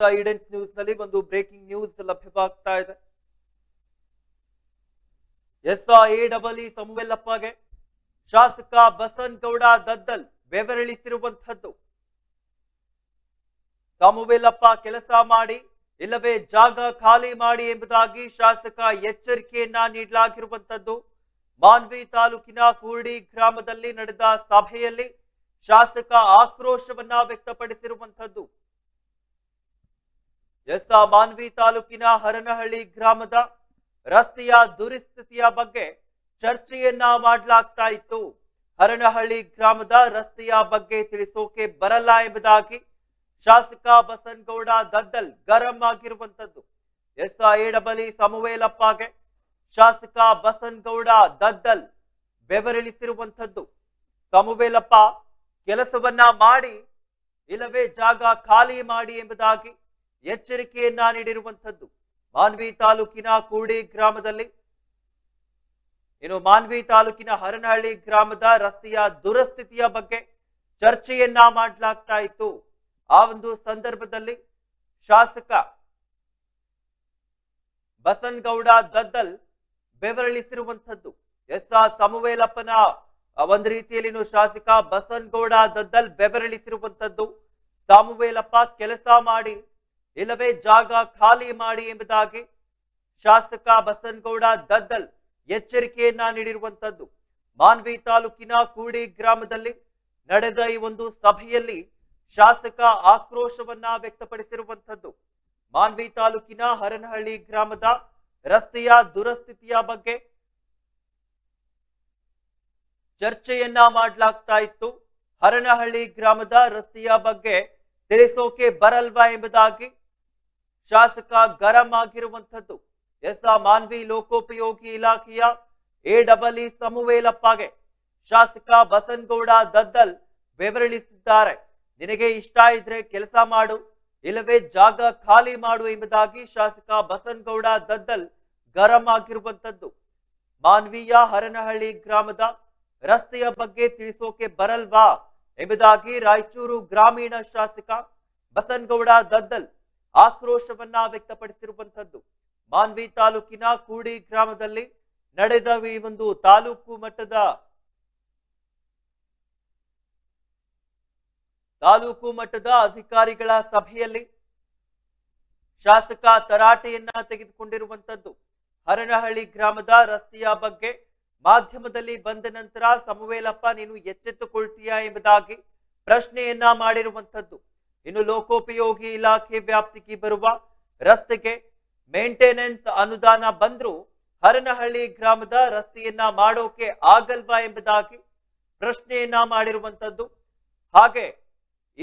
ಈಡೆನ್ಸ್ ನ್ಯೂಸ್ನಲ್ಲಿ ಒಂದು breaking news ಲಭ್ಯವಾಗ್ತಾ ಇದೆ. ಎಸ್ ಎ ಡಬಲ್ ಇ ಸಮುವೆಲ್ಲಪ್ಪಗೆ ಶಾಸಕ ಬಸನಗೌಡ ದದ್ದಲ್ ಬೆವರಿಳಿಸಿರುವಂತಹದ್ದು ಸಮುವೆಲ್ಲಪ್ಪ ಕೆಲಸ ಮಾಡಿ ಇಲ್ಲವೇ ಜಾಗ ಖಾಲಿ ಮಾಡಿ ಎಂಬುದಾಗಿ ಶಾಸಕ ಎಚ್ಚರಿಕೆಯನ್ನ ನೀಡಲಾಗಿರುವಂತದ್ದು ಮಾನ್ವಿ ತಾಲೂಕಿನ ಕೂರ್ಡಿ ಗ್ರಾಮದಲ್ಲಿ ನಡೆದ ಸಭೆಯಲ್ಲಿ ಶಾಸಕ ಆಕ್ರೋಶವನ್ನ ವ್ಯಕ್ತಪಡಿಸಿರುವಂತದ್ದು ಎಸ್ ಮಾನ್ವಿ ತಾಲೂಕಿನ ಹರನಹಳ್ಳಿ ಗ್ರಾಮದ ರಸ್ತೆಯ ದುರಿಸ್ಥಿತಿಯ ಬಗ್ಗೆ ಚರ್ಚೆಯನ್ನ ಮಾಡಲಾಗ್ತಾ ಇತ್ತು. ಹರನಹಳ್ಳಿ ಗ್ರಾಮದ ರಸ್ತೆಯ ಬಗ್ಗೆ ತಿಳಿಸೋಕೆ ಬರಲ್ಲ ಎಂಬುದಾಗಿ ಶಾಸಕ ಬಸನಗೌಡ ದದ್ದಲ್ ಗರಂ ಆಗಿರುವಂತದ್ದು ಎಸ್ ಏಡಬಲಿ ಸಮುವೇಲಪ್ಪಗೆ ಶಾಸಕ ಬಸನಗೌಡ ದದ್ದಲ್ ಬೆವರಿಳಿಸಿರುವಂಥದ್ದು. ಸಮುವೇಲಪ್ಪ, ಕೆಲಸವನ್ನ ಮಾಡಿ ಇಲ್ಲವೇ ಜಾಗ ಖಾಲಿ ಮಾಡಿ ಎಂಬುದಾಗಿ ಎಚ್ಚರಿಕೆಯನ್ನ ನೀಡಿರುವಂಥದ್ದು. ಮಾನ್ವಿ ತಾಲೂಕಿನ ಕೂಡಿ ಗ್ರಾಮದಲ್ಲಿ. ಇನ್ನು ಮಾನ್ವಿ ತಾಲೂಕಿನ ಹರನಹಳ್ಳಿ ಗ್ರಾಮದ ರಸ್ತೆಯ ದುರಸ್ಥಿತಿಯ ಬಗ್ಗೆ ಚರ್ಚೆಯನ್ನ ಮಾಡಲಾಗ್ತಾ ಇತ್ತು. ಆ ಒಂದು ಸಂದರ್ಭದಲ್ಲಿ ಶಾಸಕ ಬಸನ್ಗೌಡ ದದ್ದಲ್ ಬೆವರಳಿಸಿರುವಂಥದ್ದು. ಎಸ್ ಆರ್ ಸಮುವೇಲಪ್ಪನ ಒಂದು ರೀತಿಯಲ್ಲಿ ಶಾಸಕ ಬಸನ್ಗೌಡ ದದ್ದಲ್ ಬೆವರಳಿಸಿರುವಂಥದ್ದು. ಸಾಮುವೇಲಪ್ಪ ಕೆಲಸ ಮಾಡಿ ಇಲ್ಲವೇ ಜಾಗ ಖಾಲಿ ಮಾಡಿ ಎಂಬುದಾಗಿ ಶಾಸಕ ಬಸನಗೌಡ ದದ್ದಲ್ ಎಚ್ಚರಿಕೆಯನ್ನ ನೀಡಿರುವಂತದ್ದು. ಮಾನ್ವಿ ತಾಲೂಕಿನ ಕೂಡಿ ಗ್ರಾಮದಲ್ಲಿ ನಡೆದ ಈ ಒಂದು ಸಭೆಯಲ್ಲಿ ಶಾಸಕ ಆಕ್ರೋಶವನ್ನ ವ್ಯಕ್ತಪಡಿಸಿರುವಂತದ್ದು. ಮಾನ್ವಿ ತಾಲೂಕಿನ ಹರನಹಳ್ಳಿ ಗ್ರಾಮದ ರಸ್ತೆಯ ದುರಸ್ಥಿತಿಯ ಬಗ್ಗೆ ಚರ್ಚೆಯನ್ನ ಮಾಡಲಾಗ್ತಾ ಇತ್ತು. ಹರನಹಳ್ಳಿ ಗ್ರಾಮದ ರಸ್ತೆಯ ಬಗ್ಗೆ ತಿಳಿಸೋಕೆ ಬರಲ್ವಾ ಎಂಬುದಾಗಿ ಶಾಸಕ ಗರಂ ಆಗಿರುವಂತದ್ದು ಎಸ್ ಆ ಮಾನ್ವಿ ಲೋಕೋಪಯೋಗಿ ಇಲಾಖೆಯ ಎ ಡಬಲ್ ಇ ಸಮುವೇಲಪ್ಪಗೆ ಶಾಸಕ ಬಸನ್ಗೌಡ ದದ್ದಲ್ ಬೆವರಳಿಸಿದ್ದಾರೆ. ನಿನಗೆ ಇಷ್ಟ ಇದ್ರೆ ಕೆಲಸ ಮಾಡು, ಇಲ್ಲವೇ ಜಾಗ ಖಾಲಿ ಮಾಡು ಎಂಬುದಾಗಿ ಶಾಸಕ ಬಸನ್ಗೌಡ ದದ್ದಲ್ ಗರಂ ಆಗಿರುವಂತದ್ದು ಮಾನ್ವೀಯ ಹರನಹಳ್ಳಿ ಗ್ರಾಮದ ರಸ್ತೆಯ ಬಗ್ಗೆ ತಿಳಿಸೋಕೆ ಬರಲ್ವಾ ಎಂಬುದಾಗಿ ರಾಯಚೂರು ಗ್ರಾಮೀಣ ಶಾಸಕ ಬಸನ್ಗೌಡ ದದ್ದಲ್ ಆಕ್ರೋಶವನ್ನ ವ್ಯಕ್ತಪಡಿಸಿರುವಂತದ್ದು ಮಾನ್ವಿ ತಾಲೂಕಿನ ಕೂಡಿ ಗ್ರಾಮದಲ್ಲಿ ನಡೆದ ಈ ಒಂದು ತಾಲೂಕು ಮಟ್ಟದ ತಾಲೂಕು ಮಟ್ಟದ ಅಧಿಕಾರಿಗಳ ಸಭೆಯಲ್ಲಿ ಶಾಸಕ ತರಾಟೆಯನ್ನ ತೆಗೆದುಕೊಂಡಿರುವಂತದ್ದು ಹರನಹಳ್ಳಿ ಗ್ರಾಮದ ರಸ್ತೆಯ ಬಗ್ಗೆ ಮಾಧ್ಯಮದಲ್ಲಿ ಬಂದ ನಂತರ, ಸಮುವೇಲಪ್ಪ, ನೀನು ಎಚ್ಚೆತ್ತುಕೊಳ್ತೀಯಾ ಎಂಬುದಾಗಿ ಪ್ರಶ್ನೆಯನ್ನ ಮಾಡಿರುವಂತದ್ದು ಇನ್ನು ಲೋಕೋಪಯೋಗಿ ಇಲಾಖೆ ವ್ಯಾಪ್ತಿಗೆ ಬರುವ ರಸ್ತೆಗೆ ಮೇಂಟೆನೆನ್ಸ್ ಅನುದಾನ ಬಂದರೂ ಹರನಹಳ್ಳಿ ಗ್ರಾಮದ ರಸ್ತೆಯನ್ನ ಮಾಡೋಕೆ ಆಗಲ್ವಾ ಎಂಬುದಾಗಿ ಪ್ರಶ್ನೆಯನ್ನ ಮಾಡಿರುವಂತದ್ದು. ಹಾಗೆ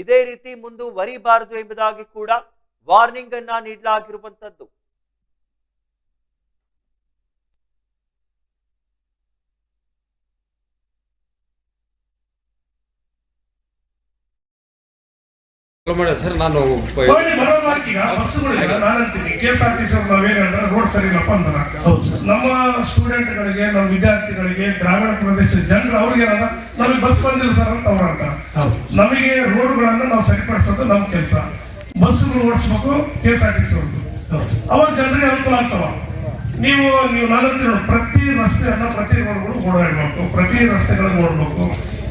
ಇದೇ ರೀತಿ ಮುಂದುವರಿಬಾರದು ಎಂಬುದಾಗಿ ಕೂಡ ವಾರ್ನಿಂಗ್ ಅನ್ನ ನೀಡಲಾಗಿರುವಂತದ್ದು. ಮೇಡಮ್ ಸರ್ ನಾನು ಪ- ಹೋಗಿ ಬರೋ ಮಾರ್ಕಿಗ ಬಸ್ಸುಗಳಿಗ ನಾನಂತೀನಿ. K S R T C ನಾವೇನ್ ಹೇಳಿದ್ರೆ ರೋಡ್ ನಮ್ಮ ಸ್ಟೂಡೆಂಟ್ಗಳಿಗೆ ನಮ್ಮ ವಿದ್ಯಾರ್ಥಿಗಳಿಗೆ ಗ್ರಾಮೀಣ ಪ್ರದೇಶದ ಜನರು ಅವ್ರಿಗೆ ಏನದ? ನಮಗೆ ಬಸ್ ಬಂದಿಲ್ಲ ಸರ್ ಅಂತ ಅವ್ರ ಅಂತ ನಮಗೆ ರೋಡ್ಗಳನ್ನ ನಾವು ಸರಿಪಡಿಸೋದು ನಮ್ಮ ಕೆಲಸ. ಬಸ್ಸುಗಳು ಓಡಿಸ್ಬೇಕು K S R T C ಅವ್ರದ್ದು ಅವಾಗ ಜನರಿಗೆ ಅನುಕೂಲ ಆಗ್ತಾವ. ನೀವು ನೀವು ನಾನು ಪ್ರತಿ ರಸ್ತೆಯನ್ನ ಪ್ರತಿ ರೋಡ್ಗಳು ಓಡಾಡಬೇಕು, ಪ್ರತಿ ರಸ್ತೆಗಳಿಗೆ ಓಡಬೇಕು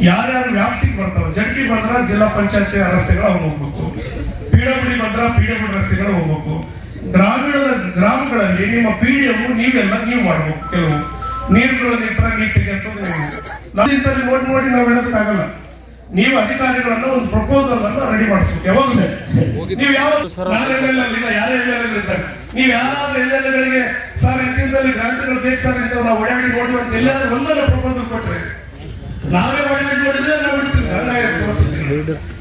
ಯಾರ್ಯಾರು ವ್ಯಾಪ್ತಿಗೆ ಬರ್ತಾವೆ ಜಡ್ಡಿ ಬಂದ್ರ ಜಿಲ್ಲಾ ಪಂಚಾಯತಿ ರಸ್ತೆಗಳು ಅವ್ರು ಹೋಗ್ಬೇಕು. ಪಿಡಬ್ಲ್ಯೂ ಬಂದ್ರ ಪಿಡಬ್ಲ್ಯೂ ರಸ್ತೆಗಳು ಹೋಗ್ಬೇಕು. ಗ್ರಾಮೀಣದ ಗ್ರಾಮಗಳಲ್ಲಿ ನಿಮ್ಮ ಪಿಡಿಎಂ ನೀವೆಲ್ಲ ನೀವು ಮಾಡ್ಬೇಕು, ಕೆಲವು. ನೀರುಗಳು ನಿಂತರ ನೀರು ತೆಗೆಯಂತ ನಾವು ನೋಡಿ ನೋಡಿ ನಾವು ಹೇಳೋದಕ್ಕಾಗಲ್ಲ. ನೀವು ಅಧಿಕಾರಿಗಳನ್ನ ಒಂದು ಪ್ರಪೋಸಲ್ ಅನ್ನ ರೆಡಿ ಮಾಡಿಸ್ಬೇಕು ಯಾವಾಗಲೂ. ನೀವು ಯಾವ ನಾನು ಇಲ್ಲ ಯಾರು ಇರ್ತಾರೆ ನೀವು ಯಾರಾದ್ರೂ ಎಲ್ಎಲ್ಗಳಿಗೆ ಸರ್ ಇಂತಿಂದಲ್ಲಿ ಗ್ರಾಂಟ್ಗಳು ಬೇಕು ಸರ್ ಅಂತ ನಾವು ಓಡಾಡಿ ನೋಡಿ ಅಂತ ಎಲ್ಲಾದ್ರೂ ಒಂದಲ್ಲ ಪ್ರಪೋಸಲ್ ಕೊಟ್ರೆ. ನಾವೇ ಓಡಾಡಿ ನೋಡಿದ್ರೆ ನಾವು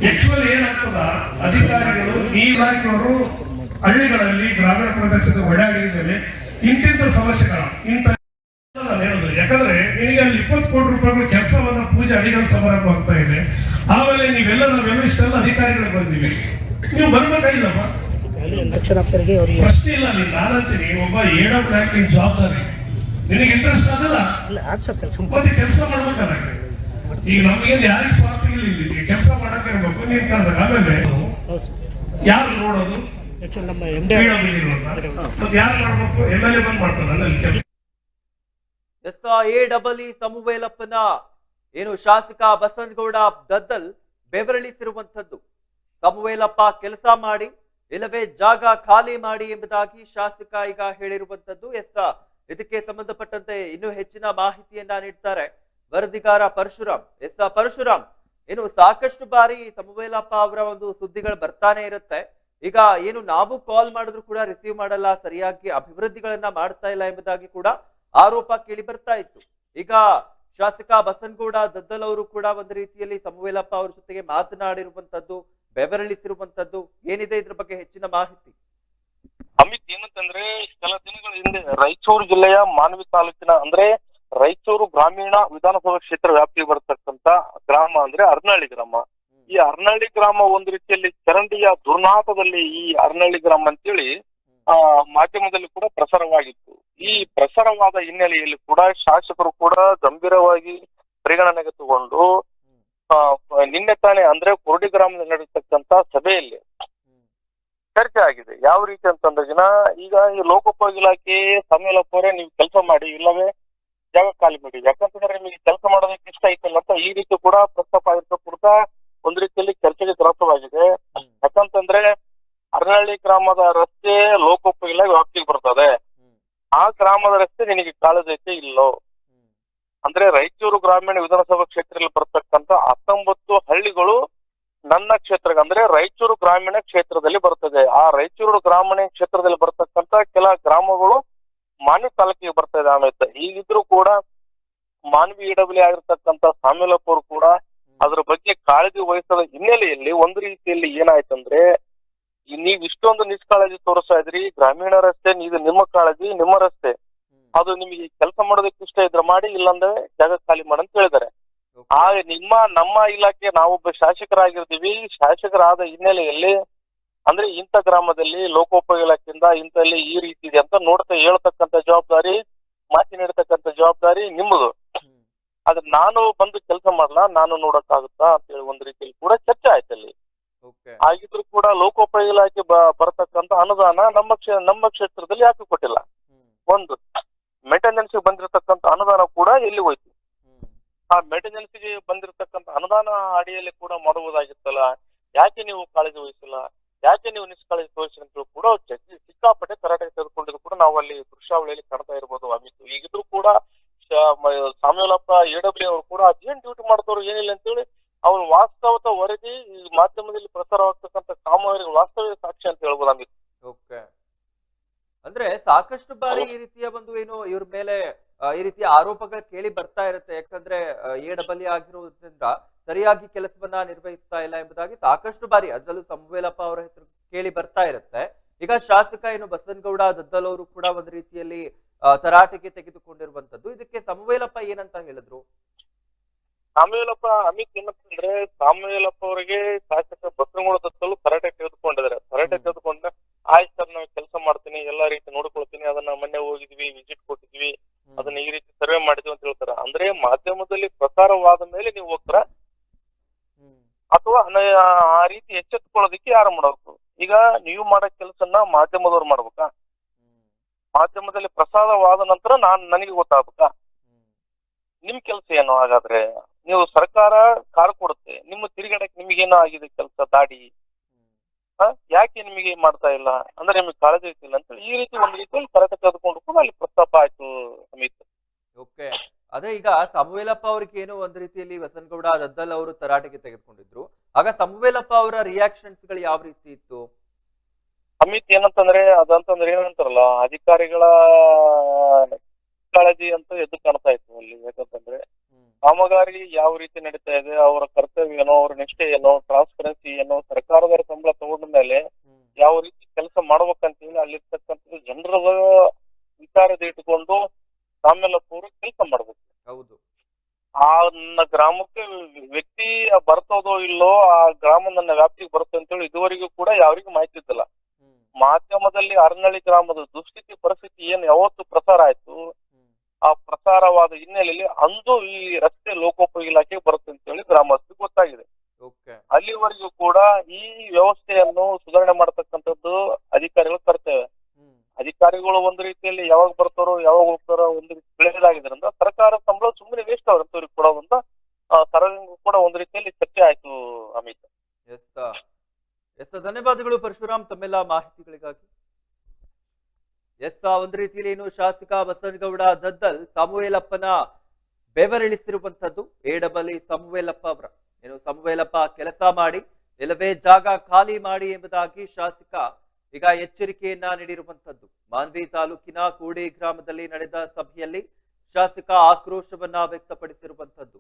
ಆಕ್ಚುಲಿ ಏನಾಗ್ತದ? ಅಧಿಕಾರಿಗಳು ಈ ಇಲಾಖೆಯವರು ಹಳ್ಳಿಗಳಲ್ಲಿ ಗ್ರಾಮೀಣ ಪ್ರದೇಶದ ಓಡಾಡಿದಲ್ಲಿ ಇಂತಿಂತ ಸಮಸ್ಯೆಗಳ. ಇಂಥ ನಾನು ಹೇಳೋದು ಯಾಕಂದ್ರೆ ನಿನಗೆ ಅಲ್ಲಿ ಇಪ್ಪತ್ತು ಕೋಟಿ ರೂಪಾಯಿಗಳ ಅಡಿಗಲ್ ಸಮಾರಂಭ ಆಗ್ತಾ ಇದೆ. ಆಮೇಲೆ ನೀವೆಲ್ಲ ನಾವೆಲ್ಲ ಇಷ್ಟೆಲ್ಲ ಅಧಿಕಾರಿಗಳು ಬಂದಿವಿ ನೀವು ಬರ್ಬೇಕಾಗಿಲ್ಲಪ್ಪ ಪ್ರಶ್ನೆ ಇಲ್ಲ, ನೀನು ನಾನಂತೀನಿ ಒಬ್ಬ ಏಡೋ ರ್ಯಾಂಕಿಂಗ್ ಜವಾಬ್ದಾರಿ. ನಿನಗೆ ಇಂಟ್ರೆಸ್ಟ್ ಅದಲ್ಲ ಇಲ್ಲ ಆಗ ಸರ್ ಕೆಲಸ ಮತ್ತೆ ಕೆಲಸ ಮಾಡ್ಬೇಕಲ್ಲ ಈಗ ನಮಗೆ ಯಾರಿಗೆ ಸ್ವಾರ್ಥ ಇಲ್ಲ ಇಲ್ಲಿ. ಕೆಲಸ ಮಾಡಕ್ಕೆ ಇರ್ಬೇಕು, ನೀನ್ ಕರೆದಾಗ. ಆಮೇಲೆ ಯಾರು ನೋಡೋದು? ಎಲ್ ಎ ಬಂದ್ ಎಸ್ ಎ ಡಬಲ್ ಇ ಸಮುವೇಲಪ್ಪನ ಏನು ಶಾಸಕ ಬಸನಗೌಡ ದದ್ದಲ್ ಬೆವರಳಿಸಿರುವಂಥದ್ದು. ಸಮುವೇಲಪ್ಪ ಕೆಲಸ ಮಾಡಿ, ಇಲ್ಲವೇ ಜಾಗ ಖಾಲಿ ಮಾಡಿ ಎಂಬುದಾಗಿ ಶಾಸಕ ಈಗ ಹೇಳಿರುವಂತದ್ದು ಎಸ್ ಇದಕ್ಕೆ ಸಂಬಂಧಪಟ್ಟಂತೆ ಇನ್ನೂ ಹೆಚ್ಚಿನ ಮಾಹಿತಿಯನ್ನ ನೀಡ್ತಾರೆ ವರದಿಗಾರ ಪರಶುರಾಮ್. ಎಸ್ ಪರಶುರಾಮ್ ಏನು ಸಾಕಷ್ಟು ಬಾರಿ ಸಮುವೇಲಪ್ಪ ಅವರ ಒಂದು ಸುದ್ದಿಗಳು ಬರ್ತಾನೆ ಇರುತ್ತೆ. ಈಗ ಏನು ನಾವು ಕಾಲ್ ಮಾಡಿದ್ರು ಕೂಡ ರಿಸೀವ್ ಮಾಡಲ್ಲ, ಸರಿಯಾಗಿ ಅಭಿವೃದ್ಧಿಗಳನ್ನ ಮಾಡ್ತಾ ಇಲ್ಲ ಎಂಬುದಾಗಿ ಕೂಡ ಆರೋಪ ಕೇಳಿ ಬರ್ತಾ ಇತ್ತು. ಈಗ ಶಾಸಕ ಬಸನಗೌಡ ದದ್ದಲ್ ಅವರು ಕೂಡ ಒಂದು ರೀತಿಯಲ್ಲಿ ಸಮುವೇಲಪ್ಪ ಅವರ ಜೊತೆಗೆ ಮಾತನಾಡಿರುವಂತದ್ದು, ಬೆವರಳಿಸಿರುವಂತದ್ದು ಏನಿದೆ ಇದ್ರ ಬಗ್ಗೆ ಹೆಚ್ಚಿನ ಮಾಹಿತಿ? ಅಮಿತ್ ಏನಂತಂದ್ರೆ ಕೆಲ ದಿನಗಳ ಹಿಂದೆ ರಾಯಚೂರು ಜಿಲ್ಲೆಯ ಮಾನವಿ ತಾಲೂಕಿನ ಅಂದ್ರೆ ರಾಯಚೂರು ಗ್ರಾಮೀಣ ವಿಧಾನಸಭಾ ಕ್ಷೇತ್ರ ವ್ಯಾಪ್ತಿಗೆ ಬರತಕ್ಕಂತ ಗ್ರಾಮ ಅಂದ್ರೆ ಅರ್ನಳ್ಳಿ ಗ್ರಾಮ. ಈ ಅರ್ನಳ್ಳಿ ಗ್ರಾಮ ಒಂದ್ ರೀತಿಯಲ್ಲಿ ಚರಂಡಿಯ ದುರ್ನಾಥದಲ್ಲಿ ಈ ಅರ್ನಳ್ಳಿ ಗ್ರಾಮ ಅಂತೇಳಿ ಮಾಧ್ಯಮದಲ್ಲಿ ಕೂಡ ಪ್ರಸಾರವಾಗಿತ್ತು. ಈ ಪ್ರಸಾರವಾದ ಹಿನ್ನೆಲೆಯಲ್ಲಿ ಕೂಡ ಶಾಸಕರು ಕೂಡ ಗಂಭೀರವಾಗಿ ಪರಿಗಣನೆಗೆ ತಗೊಂಡು ನಿನ್ನೆ ತಾನೇ ಅಂದ್ರೆ ಕುರುಡಿ ಗ್ರಾಮದಲ್ಲಿ ನಡೆಯತಕ್ಕಂತ ಸಭೆಯಲ್ಲಿ ಚರ್ಚೆ ಆಗಿದೆ. ಯಾವ ರೀತಿ ಅಂತಂದ್ರೆಗಿನ ಈಗ ಈ ಲೋಕೋಪಯೋಗಿ ಇಲಾಖೆ ಸಮಯಲ ಪೋರೆ ನೀವು ಕೆಲಸ ಮಾಡಿ, ಇಲ್ಲವೇ ಜಾಗ ಖಾಲಿ ಮಾಡಿ. ಯಾಕಂತಂದ್ರೆ ನಿಮಗೆ ಕೆಲಸ ಮಾಡೋದಕ್ಕೆ ಇಷ್ಟ ಐತಲ್ಲ ಅಂತ ಈ ರೀತಿ ಕೂಡ ಪ್ರಸ್ತಾಪ ಆಗಿರ್ತಕ್ಕಂಥ ಒಂದ್ ರೀತಿಯಲ್ಲಿ ಚರ್ಚೆಗೆ ಗ್ರಾಸವಾಗಿದೆ ಯಾಕಂತಂದ್ರೆ ಅರನಹಳ್ಳಿ ಗ್ರಾಮದ ರಸ್ತೆ ಲೋಕೋಪಯೋಗಿ ವ್ಯಾಪ್ತಿಗೆ ಬರ್ತದೆ. ಆ ಗ್ರಾಮದ ರಸ್ತೆ ನಿನಗೆ ಐತೆ ಇಲ್ಲೋ? ಅಂದ್ರೆ ರಾಯಚೂರು ಗ್ರಾಮೀಣ ವಿಧಾನಸಭಾ ಕ್ಷೇತ್ರದಲ್ಲಿ ಬರ್ತಕ್ಕಂತ ಹತ್ತೊಂಬತ್ತು ಹಳ್ಳಿಗಳು ನನ್ನ ಕ್ಷೇತ್ರ ಅಂದ್ರೆ ರಾಯಚೂರು ಗ್ರಾಮೀಣ ಕ್ಷೇತ್ರದಲ್ಲಿ ಬರ್ತದೆ. ಆ ರಾಯಚೂರು ಗ್ರಾಮೀಣ ಕ್ಷೇತ್ರದಲ್ಲಿ ಬರ್ತಕ್ಕಂತ ಕೆಲ ಗ್ರಾಮಗಳು ಮಾನ್ಯ ತಾಲೂಕಿಗೆ ಬರ್ತಾ ಇದೆ ಆಮೇಲೆ. ಈಗಿದ್ರು ಕೂಡ ಮಾನ್ವಿ ಇಡಬಲಿ ಆಗಿರ್ತಕ್ಕಂತ ಸಾಮೇಲಪ್ಪ ಅವರು ಕೂಡ ಅದ್ರ ಬಗ್ಗೆ ಕಾಳಜಿ ವಹಿಸದ ಹಿನ್ನೆಲೆಯಲ್ಲಿ ಒಂದು ರೀತಿಯಲ್ಲಿ ಏನಾಯ್ತಂದ್ರೆ ನೀವ್ ಇಷ್ಟೊಂದು ನಿಷ್ಕಾಳಜಿ ತೋರಿಸ್ತಾ ಇದ್ರಿ ಗ್ರಾಮೀಣ ರಸ್ತೆ ಇದು ನಿಮ್ಮ ಕಾಳಜಿ ನಿಮ್ಮ ರಸ್ತೆ. ಅದು ನಿಮಗೆ ಕೆಲಸ ಮಾಡೋದಕ್ಕೆ ಇಷ್ಟ ಇದ್ರೆ ಮಾಡಿ ಇಲ್ಲಾಂದ್ರೆ ಜಾಗ ಖಾಲಿ ಮಾಡಂತ ಹೇಳಿದ್ದಾರೆ. ಆ ನಿಮ್ಮ ನಮ್ಮ ಇಲಾಖೆ ನಾವೊಬ್ಬ ಶಾಸಕರಾಗಿರ್ತೀವಿ. ಶಾಸಕರಾದ ಹಿನ್ನೆಲೆಯಲ್ಲಿ ಅಂದ್ರೆ ಇಂಥ ಗ್ರಾಮದಲ್ಲಿ ಲೋಕೋಪಯೋಗಿ ಇಲಾಖೆಯಿಂದ ಇಂಥಲ್ಲಿ ಈ ರೀತಿ ಇದೆ ಅಂತ ನೋಡ್ತಾ ಹೇಳ್ತಕ್ಕಂಥ ಜವಾಬ್ದಾರಿ ಮಾತಿ ನೀಡತಕ್ಕಂತ ಜವಾಬ್ದಾರಿ ನಿಮ್ಮದು. ಆದ್ರೆ ನಾನು ಬಂದು ಕೆಲಸ ಮಾಡಲ್ಲ ನಾನು ನೋಡಕ್ಕಾಗುತ್ತಾ? ಅಂತ ಹೇಳಿ ಒಂದ್ ರೀತಿಯಲ್ಲಿ ಕೂಡ ಚರ್ಚೆ ಆಯ್ತು ಅಲ್ಲಿ ಓಕೆ ಆಗಿದ್ರು ಕೂಡ ಲೋಕೋಪಯೋಗಿ ಇಲಾಖೆ ಬರತಕ್ಕಂತ ಅನುದಾನ ನಮ್ಮ ಕ್ಷೇ ನಮ್ಮ ಕ್ಷೇತ್ರದಲ್ಲಿ ಯಾಕೆ ಕೊಟ್ಟಿಲ್ಲ. ಒಂದು ಮೇಂಟೆನೆನ್ಸ್ ಬಂದಿರತಕ್ಕಂತ ಅನುದಾನ ಕೂಡ ಎಲ್ಲಿ ಹೋಯ್ತು? ಆ ಮೇಂಟೆನೆನ್ಸ್ಗೆ ಬಂದಿರತಕ್ಕಂತ ಅನುದಾನ ಅಡಿಯಲ್ಲಿ ಕೂಡ ಮಾಡುವುದಾಗಿತ್ತಲ್ಲ ಯಾಕೆ ನೀವು ಕಾಳಜಿ ವಹಿಸಿಲ್ಲ? ಯಾಕೆ ನೀವು ನಿಷ್ಕಾಳಜಿ ತೋರಿಸಿ ಅಂತ ಹೇಳಿ ಕೂಡ ಚರ್ಚೆ ಸಿಕ್ಕಾಪಟ್ಟೆ ತರಾಟೆ ತೆಗೆದುಕೊಂಡಿದ್ರು ಕೂಡ ನಾವು ಅಲ್ಲಿ ದೃಶ್ಯಾವಳಿಯಲ್ಲಿ ಕಾಣ್ತಾ ಇರ್ಬೋದು ಅಮಿತ್ ಈಗಿದ್ರು ಕೂಡ ಸಾಮ್ಯಲಪ್ಪ ಎ ಡಬ್ಲ್ಯೂ ಅವರು ಕೂಡ ಅದೇನ್ ಡ್ಯೂಟಿ ಮಾಡ್ತಾರೋ ಏನಿಲ್ಲ ಅಂತೇಳಿ ಅವ್ರ ವಾಸ್ತವದ ವರದಿ ಈ ಮಾಧ್ಯಮದಲ್ಲಿ ಪ್ರಸಾರವಾಗ್ತಕ್ಕಂಥ ಕಾಮಗಾರಿ ವಾಸ್ತವ ಸಾಕ್ಷಿ ಅಂತ ಹೇಳ್ಬೋದು ನಮಗೆ. ಓಕೆ. ಅಂದ್ರೆ ಸಾಕಷ್ಟು ಬಾರಿ ಈ ರೀತಿಯ ಒಂದು ಏನು ಇವ್ರ ಮೇಲೆ ಈ ರೀತಿಯ ಆರೋಪಗಳು ಕೇಳಿ ಬರ್ತಾ ಇರುತ್ತೆ. ಯಾಕಂದ್ರೆ ಎ ಡಬಲ್ ಆಗಿರೋದ್ರಿಂದ ಸರಿಯಾಗಿ ಕೆಲಸವನ್ನ ನಿರ್ವಹಿಸ್ತಾ ಇಲ್ಲ ಎಂಬುದಾಗಿ ಸಾಕಷ್ಟು ಬಾರಿ ಅದರಲ್ಲೂ ಸಂವೇಲಪ್ಪ ಅವರ ಹೆಸರು ಕೇಳಿ ಬರ್ತಾ ಇರುತ್ತೆ. ಈಗ ಶಾಸಕ ಏನು ಬಸನಗೌಡ ದದ್ದಲ್ ಅವರು ಕೂಡ ಒಂದು ರೀತಿಯಲ್ಲಿ ತರಾಟೆಗೆ ತೆಗೆದುಕೊಂಡಿರುವಂತದ್ದು ಇದಕ್ಕೆ ಸಂವೇಲಪ್ಪ ಏನಂತ ಹೇಳಿದ್ರು? ಸಾಮುವೇಲಪ್ಪ ಅಮಿತ್ ಏನಂತಂದ್ರೆ ಸಾಮ್ಯಲಪ್ಪ ಅವರಿಗೆ ಶಾಸಕ ಬಸನಗೌಡ ದತ್ತಲು ತರಾಟೆ ತೆಗೆದುಕೊಂಡಿದ್ದಾರೆ. ತರಾಟೆ. ತೆಗೆದುಕೊಂಡ ಆಯ್ತು ಸರ್ ನಾವು ಕೆಲಸ ಮಾಡ್ತೀನಿ ಎಲ್ಲಾ ರೀತಿ ನೋಡ್ಕೊಳ್ತೀನಿ ಅದನ್ನ ಮೊನ್ನೆ ಹೋಗಿದ್ವಿ ವಿಸಿಟ್ ಕೊಟ್ಟಿದ್ವಿ ಅದನ್ನ ಈ ರೀತಿ ಸರ್ವೆ ಮಾಡಿದ್ವಿ ಅಂತ ಹೇಳ್ತಾರ. ಅಂದ್ರೆ ಮಾಧ್ಯಮದಲ್ಲಿ ಪ್ರಸಾರವಾದ ಮೇಲೆ ನೀವು ಹೋಗ್ತಾರ? ಅಥವಾ ಆ ರೀತಿ ಎಚ್ಚೆತ್ಕೊಳ್ಳೋದಕ್ಕೆ ಯಾರು ಮಾಡಬೇಕು ಈಗ ನೀವು ಮಾಡೋ ಕೆಲಸನ ಮಾಧ್ಯಮದವ್ರು ಮಾಡ್ಬೇಕಾ? ಮಾಧ್ಯಮದಲ್ಲಿ ಪ್ರಸಾರವಾದ ನಂತರ ನಾನ್ ನನಗೆ ಗೊತ್ತಾಗ್ಬೇಕಾ. ನಿಮ್ ಕೆಲಸ ಏನು ಹಾಗಾದ್ರೆ? ನೀವು ಸರ್ಕಾರ ಕಾರ್ ಕೊಡುತ್ತೆ ನಿಮ್ಮ ತಿರುಗಾಡಕ್ ನಿಮಗೇನೋ ಆಗಿದೆ ಕೆಲಸ ದಾಡಿ. ಯಾಕೆ ನಿಮಗೆ ಮಾಡ್ತಾ ಇಲ್ಲ? ಅಂದ್ರೆ ನಿಮಗೆ ಕಾಳಜಿ ಇರ್ತಿಲ್ಲ ಅಂತ ಈ ರೀತಿ ಒಂದು ರೀತಿಯಲ್ಲಿ ಕರೆಕ್ಟ್ ತೆಗೆದುಕೊಂಡು ಕೂಡ ಅಲ್ಲಿ ಪ್ರಸ್ತಾಪ ಆಯ್ತು ಅಮಿತ್ ಓಕೆ. ಅದೇ ಈಗ ಸಮುವೇಲಪ್ಪ ಅವ್ರಿಗೆ ಏನೋ ಒಂದ್ ರೀತಿಯಲ್ಲಿ ವಸನಗೌಡ ದದ್ದಲ್ ಅವರು ತರಾಟೆಗೆ ತೆಗೆದುಕೊಂಡಿದ್ರು. ಆಗ ಸಮುವೇಲಪ್ಪ ಅವರ ರಿಯಾಕ್ಷನ್ಸ್ಗಳು ಯಾವ ರೀತಿ ಇತ್ತು? ಅಮಿತ್ ಏನಂತಂದ್ರೆ ಅದಂತಂದ್ರೆ ಏನಂತಾರಲ್ಲ ಅಧಿಕಾರಿಗಳ ಕಾಳಜಿ ಅಂತ ಎದ್ದು ಕಾಣ್ತಾ ಇತ್ತು ಅಲ್ಲಿ. ಯಾಕಂತಂದ್ರೆ. ಕಾಮಗಾರಿ ಯಾವ ರೀತಿ ನಡೀತಾ ಇದೆ ಅವರ ಕರ್ತವ್ಯ ಏನೋ ಅವರ ನಿಷ್ಠೆ ಏನೋ ಟ್ರಾನ್ಸ್ಪರೆನ್ಸಿ ಏನೋ ಸರ್ಕಾರದ ಸಂಬಳ ತಗೊಂಡ ಮೇಲೆ ಯಾವ ರೀತಿ ಕೆಲಸ ಮಾಡ್ಬೇಕಂತ ಹೇಳಿ ಅಲ್ಲಿರ್ತಕ್ಕಂಥ ಜನರ ವಿಚಾರದ ಇಟ್ಕೊಂಡು ಆಮೇಲೆ ಪೂರ್ವ ಕೆಲಸ ಮಾಡ್ಬೇಕು. ಹೌದು. ಆ ನನ್ನ ಗ್ರಾಮಕ್ಕೆ ವ್ಯಕ್ತಿ ಬರ್ತದೋ ಇಲ್ಲೋ ಆ ಗ್ರಾಮ ನನ್ನ ವ್ಯಾಪ್ತಿಗೆ ಬರುತ್ತೆ ಅಂತೇಳಿ ಇದುವರೆಗೂ ಕೂಡ ಯಾರಿಗೂ ಮಾಹಿತಿ ಇದ್ದಲ್ಲ. ಮಾಧ್ಯಮದಲ್ಲಿ ಅರ್ನಳ್ಳಿ ಗ್ರಾಮದ ದುಸ್ಥಿತಿ ಪರಿಸ್ಥಿತಿ ಏನ್ ಯಾವತ್ತು ಪ್ರಸಾರ ಆಯ್ತು. ಆ ಪ್ರಸಾರವಾದ ಹಿನ್ನೆಲೆಯಲ್ಲಿ ಅಂದು ಈ ರಸ್ತೆ ಲೋಕೋಪಯೋಗಿ ಇಲಾಖೆಗೆ ಬರುತ್ತೆ ಅಂತ ಹೇಳಿ ಗ್ರಾಮಸ್ಥರಿಗೆ ಗೊತ್ತಾಗಿದೆ. ಅಲ್ಲಿವರೆಗೂ ಕೂಡ ಈ ವ್ಯವಸ್ಥೆಯನ್ನು ಸುಧಾರಣೆ ಮಾಡತಕ್ಕಂಥದ್ದು ಅಧಿಕಾರಿಗಳು ಕರ್ತವ್ಯ ಅಧಿಕಾರಿಗಳು ಒಂದು ರೀತಿಯಲ್ಲಿ ಯಾವಾಗ ಬರ್ತಾರೋ ಯಾವಾಗ ಹೋಗ್ತಾರೋ ಒಂದು ರೀತಿ ಬೆಳೆಯದಾಗಿದ್ದರಿಂದ ಸರ್ಕಾರ ಸಂಬಳ ಸುಮ್ಮನೆ ವೇಸ್ಟ್ ಅವ್ರಂತವ್ರಿಗೆ ಕೊಡೋದಂತ ಸರ್ವರಿಗೂ ಕೂಡ ಒಂದು ರೀತಿಯಲ್ಲಿ ಚರ್ಚೆ ಆಯ್ತು ಅಮಿತ್. ಎಸ್ ಎಸ್ ಧನ್ಯವಾದಗಳು ಪರಶುರಾಮ್. ತಮ್ಮೆಲ್ಲ ಮಾಹಿತಿಗಳಿಗಾಗಿ. ಎಸ್ ಒಂದು ರೀತಿಯಲ್ಲಿ ಏನು ಶಾಸಕ ಬಸವನಗೌಡ ದದ್ದಲ್ ಸಮುವೇಲಪ್ಪನ ಬೆವರಿಳಿಸಿರುವಂತದ್ದು ಎ ಡಬಲ್ ಇ ಸಮುವೇಲಪ್ಪ ಅವರ. ಏನು ಸಮುವೇಲಪ್ಪ ಕೆಲಸ ಮಾಡಿ ಇಲ್ಲವೇ ಜಾಗ ಖಾಲಿ ಮಾಡಿ ಎಂಬುದಾಗಿ ಶಾಸಕ ಈಗ ಎಚ್ಚರಿಕೆಯನ್ನ ನೀಡಿರುವಂತದ್ದು ಮಾನ್ವಿ ತಾಲೂಕಿನ ಕೂಡಿ ಗ್ರಾಮದಲ್ಲಿ ನಡೆದ ಸಭೆಯಲ್ಲಿ ಶಾಸಕ ಆಕ್ರೋಶವನ್ನ ವ್ಯಕ್ತಪಡಿಸಿರುವಂತದ್ದು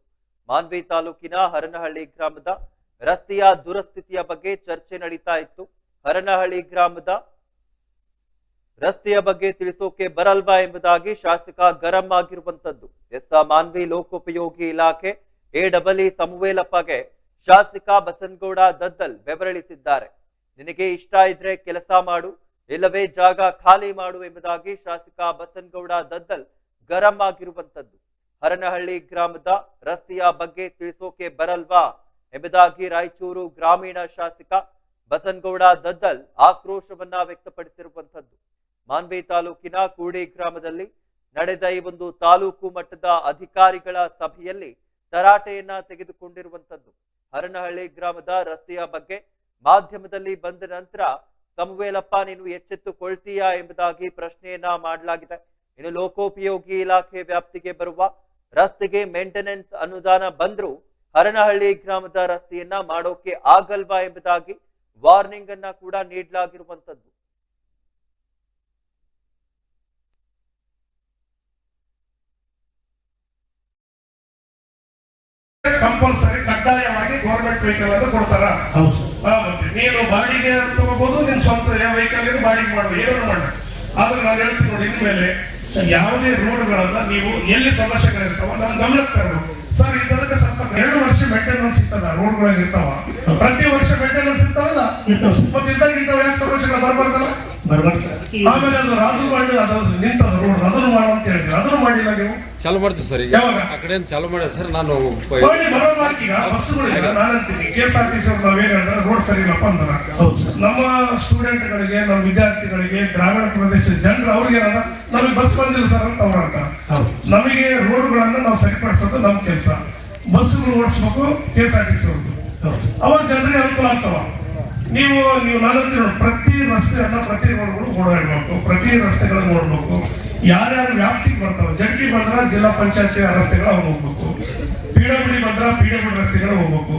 ಮಾನ್ವಿ ತಾಲೂಕಿನ ಹರನಹಳ್ಳಿ ಗ್ರಾಮದ ರಸ್ತೆಯ ದುರಸ್ಥಿತಿಯ ಬಗ್ಗೆ ಚರ್ಚೆ ನಡೀತಾ ಇತ್ತು. ಹರನಹಳ್ಳಿ ಗ್ರಾಮದ ರಸ್ತೆಯ ಬಗ್ಗೆ ತಿಳಿಸೋಕೆ ಬರಲ್ವಾ ಎಂಬುದಾಗಿ ಶಾಸಕ ಗರಂ ಆಗಿರುವಂತದ್ದು ಎಸ್ ಮಾನ್ವಿ ಲೋಕೋಪಯೋಗಿ ಇಲಾಖೆ, ಎ ಡಬಲ್ ಇ ಸಮುವೇಲಪ್ಪಗೆ ಶಾಸಕ ಬಸನ್ಗೌಡ ದದ್ದಲ್ ಬೆವರಳಿಸಿದ್ದಾರೆ. ನಿನಗೆ ಇಷ್ಟ ಇದ್ರೆ ಕೆಲಸ ಮಾಡು, ಇಲ್ಲವೇ ಜಾಗ ಖಾಲಿ ಮಾಡು ಎಂಬುದಾಗಿ ಶಾಸಕ ಬಸನ್ಗೌಡ ದದ್ದಲ್ ಗರಂ ಆಗಿರುವಂತದ್ದು ಹರನಹಳ್ಳಿ ಗ್ರಾಮದ ರಸ್ತೆಯ ಬಗ್ಗೆ ತಿಳಿಸೋಕೆ ಬರಲ್ವಾ ಎಂಬುದಾಗಿ ರಾಯಚೂರು ಗ್ರಾಮೀಣ ಶಾಸಕ ಬಸನ್ಗೌಡ ದದ್ದಲ್ ಆಕ್ರೋಶವನ್ನ ವ್ಯಕ್ತಪಡಿಸಿರುವಂತದ್ದು ಮಾನ್ವಿ ತಾಲೂಕಿನ ಕೂಡಿ ಗ್ರಾಮದಲ್ಲಿ ನಡೆದ ಈ ಒಂದು ತಾಲೂಕು ಮಟ್ಟದ ಅಧಿಕಾರಿಗಳ ಸಭೆಯಲ್ಲಿ ತರಾಟೆಯನ್ನ ತೆಗೆದುಕೊಂಡಿರುವಂತದ್ದು ಹರನಹಳ್ಳಿ ಗ್ರಾಮದ ರಸ್ತೆಯ ಬಗ್ಗೆ ಮಾಧ್ಯಮದಲ್ಲಿ ಬಂದ ನಂತರ, ಸಮುವೇಲಪ್ಪ, ನೀನು ಎಚ್ಚೆತ್ತುಕೊಳ್ತೀಯಾ? ಎಂಬುದಾಗಿ ಪ್ರಶ್ನೆಯನ್ನ ಮಾಡಲಾಗಿದೆ. ಇನ್ನು ಲೋಕೋಪಯೋಗಿ ಇಲಾಖೆ ವ್ಯಾಪ್ತಿಗೆ ಬರುವ ರಸ್ತೆಗೆ ಮೇಂಟೆನೆನ್ಸ್ ಅನುದಾನ ಬಂದರೂ ಹರನಹಳ್ಳಿ ಗ್ರಾಮದ ರಸ್ತೆಯನ್ನ ಮಾಡೋಕೆ ಆಗಲ್ವಾ ಎಂಬುದಾಗಿ ವಾರ್ನಿಂಗ್ ಅನ್ನ ಕೂಡ ನೀಡಲಾಗಿರುವಂತದ್ದು ಕಂಪಲ್ಸರಿ ಕಡ್ಡಾಯವಾಗಿ ಗೌರ್ಮೆಂಟ್ ವೆಹಿಕಲ್ ಅನ್ನು ಕೊಡ್ತಾರ. ನೀನು ಬಾಡಿಗೆ ತಗೋಬಹುದು ನಿನ್ ಸ್ವಂತ ಯಾವ ವೆಹಿಕಲ್ ಇದೆ ಬಾಡಿಗೆ ಮಾಡ್ಬೇಕು ಏನನ್ನು ಮಾಡಿ ಆದ್ರೆ ನಾನು ಹೇಳ್ತೀನಿ ನೋಡಿ ಇನ್ಮೇಲೆ ಯಾವುದೇ ರೋಡ್ಗಳನ್ನ ನೀವು ಎಲ್ಲಿ ಸಮಸ್ಯೆಗಳಿರ್ತಾವ ನಮ್ಮ ಗಮನಕ್ಕೆ ತರಬೇಕು. ಸರ್ ಇದಕ್ಕೆ ಸ್ವಲ್ಪ ಎರಡು ವರ್ಷ ಮೇಂಟೆನೆನ್ಸ್ ಇರ್ತದ ರೋಡ್ಗಳಲ್ಲಿ ಇರ್ತಾವ. ಪ್ರತಿ ವರ್ಷ ಮೇಂಟೆನೆನ್ಸ್ ಇರ್ತಾವಲ್ಲ? ಇರ್ತಾವ. ಮತ್ತೆ ಇದ್ದಾಗ ಇಂಥವ್ ಯಾಕೆ ಸಮಸ್ಯೆಗಳು ಬರ್ಬಾರ್ದಲ್ಲ? ಆಮೇಲೆ ಅದು ರಾಜು ಮಾಡಿ ಅದು ನಿಂತ ರೋಡ್ ಅದನ್ನು ಮಾಡು ಅಂತ ಹೇಳಿದ್ರು. ಅದನ್ನು ಮಾಡಿಲ್ಲ ನೀವು? ಚಾಲು ಮಾಡ್ತೀವಿ ಸರ್ ಈಗ. ಯಾವಾಗ? ಆ ಕಡೆ ಚಾಲು ಮಾಡ್ಯಾರ ಸರ್ ನಾನು ಈಗ ನಾನಂತೀನಿ. K S R T C ಅವ್ರು ನಾವೇನ್ ಹೇಳಿದ್ರೆ ರೋಡ್ ಸರಿ ಇಲ್ಲಪ್ಪ ನಮ್ಮ ಸ್ಟೂಡೆಂಟ್ಗಳಿಗೆ ನಮ್ಮ ವಿದ್ಯಾರ್ಥಿಗಳಿಗೆ ಗ್ರಾಮೀಣ ಪ್ರದೇಶದ ಜನರು ಅವ್ರಿಗೆ ಏನದ? ನಮಗೆ ಬಸ್ ಬಂದಿಲ್ಲ ಸರ್ ಅಂತ ಅವ್ರ ಅಂತ ಹೌದು. ನಮಗೆ ರೋಡ್ಗಳನ್ನ ನಾವು ಸರಿಪಡಿಸೋದು ನಮ್ಮ ಕೆಲಸ. ಬಸ್ಸುಗಳು ಓಡಿಸ್ಬೇಕು K S R T C ಅವ್ರದ್ದು. ಹೌದು. ಅವಾಗ ಜನರಿಗೆ ಅನುಕೂಲ ಆಗ್ತವ? ನೀವು ನೀವು ನಾನು ಪ್ರತಿ ರಸ್ತೆಯನ್ನ ಪ್ರತಿ ರೋಡ್ಗಳು ಓಡಾಡಬೇಕು ಪ್ರತಿ ರಸ್ತೆಗಳನ್ನ ನೋಡ್ಬೇಕು ಯಾರ್ಯಾರು ವ್ಯಾಪ್ತಿಗೆ ಬರ್ತಾವ ಜಡ್ಗಿ ಬಂದ್ರ ಜಿಲ್ಲಾ ಪಂಚಾಯತಿ ರಸ್ತೆಗಳ ಹೋಗ್ಬೇಕು. ಪಿ ಡಬ್ಲ್ಯೂ ಬಂದ್ರ ಪಿ ಡಬ್ಲ್ಯೂ ರಸ್ತೆಗಳು ಹೋಗ್ಬೇಕು.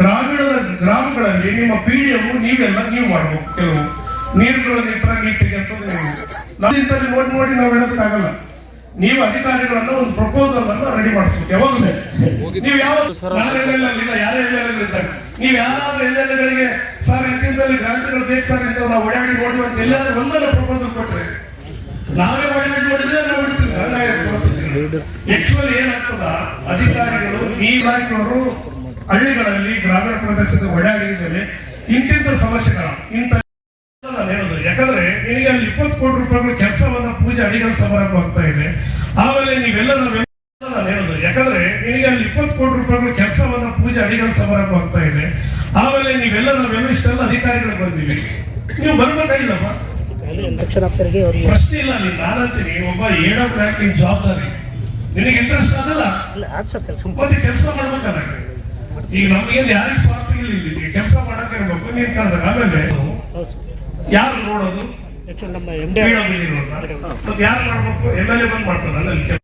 ಗ್ರಾಮೀಣದ ಗ್ರಾಮಗಳಲ್ಲಿ ನಿಮ್ಮ ಪಿ ಡಿ ಎಂ ನೀವೆಲ್ಲ ನೀವು ಮಾಡ್ಬೇಕು ಕೆಲವು. ನೀರುಗಳ ನಿಂತರ ನೀರು ತೆಗೆದು ಇಂಥಲ್ಲಿ ನೋಡಿ ನೋಡಿ ನಾವು ಹೇಳೋದಕ್ಕಾಗಲ್ಲ. ನೀವು ಅಧಿಕಾರಿಗಳನ್ನ ಒಂದು ಪ್ರಪೋಸಲ್ ಅನ್ನ ರೆಡಿ ಮಾಡಿಸ್ಬೇಕು, ಯಾವಾಗಲೇ. ನೀವು ಯಾವ ಯಾರೇ MLA ಇರ್ತಾರೆ. ನೀವು ಯಾರಾದ್ರೂ ಎಲ್ಲೆಲ್ಲಗಳಿಗೆ, ಸರ್ ಇಂತಿಂದಲ್ಲಿ ಗ್ರಾಮೀಣಗಳು ಬೇಕು ಸರ್ ಇಂಥವು ನಾವು ಓಡಾಡಿ ನೋಡುವಂತ ಎಲ್ಲಾದ್ರೂ ಒಂದಲ್ಲ ಪ್ರಪೋಸಲ್ ಕೊಟ್ರೆ. ನಾವೇ ಆಕ್ಚುಲಿ ಏನಾಗ್ತದ? ಅಧಿಕಾರಿಗಳು ಈ ಇಲಾಖೆಯವರು ಹಳ್ಳಿಗಳಲ್ಲಿ ಗ್ರಾಮೀಣ ಪ್ರದೇಶದ ಓಡಾಡಿದಲ್ಲಿ ಇಂತಿಂತ ಸಮಸ್ಯೆಗಳ. ಇಂತ ಹೇಳೋದು, ಯಾಕಂದ್ರೆ ನಿನಗೆ ಅಲ್ಲಿ ಇಪ್ಪತ್ತು ಕೋಟಿ ರೂಪಾಯಿಗಳ ಕೆಲಸವನ್ನ ಪೂಜೆ ಅಡಿಗಲ್ ಸಮಾರಂಭ ಆಗ್ತಾ ಇದೆ. ಆಮೇಲೆ ನೀವೆಲ್ಲ ಹೇಳೋದು, ಯಾಕಂದ್ರೆ ನಿನಗೆ ಅಲ್ಲಿ ಇಪ್ಪತ್ತು ಕೋಟಿ ರೂಪಾಯಿಗಳ ಕೆಲಸವನ್ನ ಪೂಜೆ ಅಡಿಗಲ್ ಸಮಾರಂಭ ಆಗ್ತಾ ಇದೆ. ಆಮೇಲೆ ನೀವೆಲ್ಲ ನಾವೆಲ್ಲ ಇಷ್ಟೆಲ್ಲ ಅಧಿಕಾರಿಗಳು ಬಂದಿವಿ ನೀವು ಬರ್ಬೇಕಾಗಿಲ್ಲಪ್ಪ? ಅಲ್ಲಿ ಎಲೆಕ್ಷನ್ ಆಫೀಸರ್ಗೆ ಪ್ರಶ್ನೆ ಇಲ್ಲ ನೀನು ನಾನಂತೀನಿ ಒಬ್ಬ ಏಡೋ ಜವಾಬ್ದಾರಿ ನಿನಗೆ ಇಂಟ್ರೆಸ್ಟ್ ಅದಲ್ಲ ಇಲ್ಲ ಆದ್ ಸರ್ ಕೆಲಸ ಮತ್ತೆ ಕೆಲಸ ಮಾಡ್ಬೇಕಲ್ಲ ಈಗ ನಮಗೆ ಯಾರಿಗೆ ಸ್ವಾರ್ಥ ಇಲ್ಲ ಇಲ್ಲಿ. ಕೆಲಸ ಮಾಡಕ್ಕೆ ಇರ್ಬೇಕು ನೀನ್ ಕರೆದಾಗ ಆಮೇಲೆ ಯಾರು ನೋಡೋದು? ನಮ್ಮ ಎಂ ಡಿ ಮತ್ತೆ ಯಾರು ಮಾಡಬೇಕು ಎಂ ಎಲ್ ಎ ಬಂದ್ ಮಾಡ್ತಾರೆ ಅಲ್ಲಿ.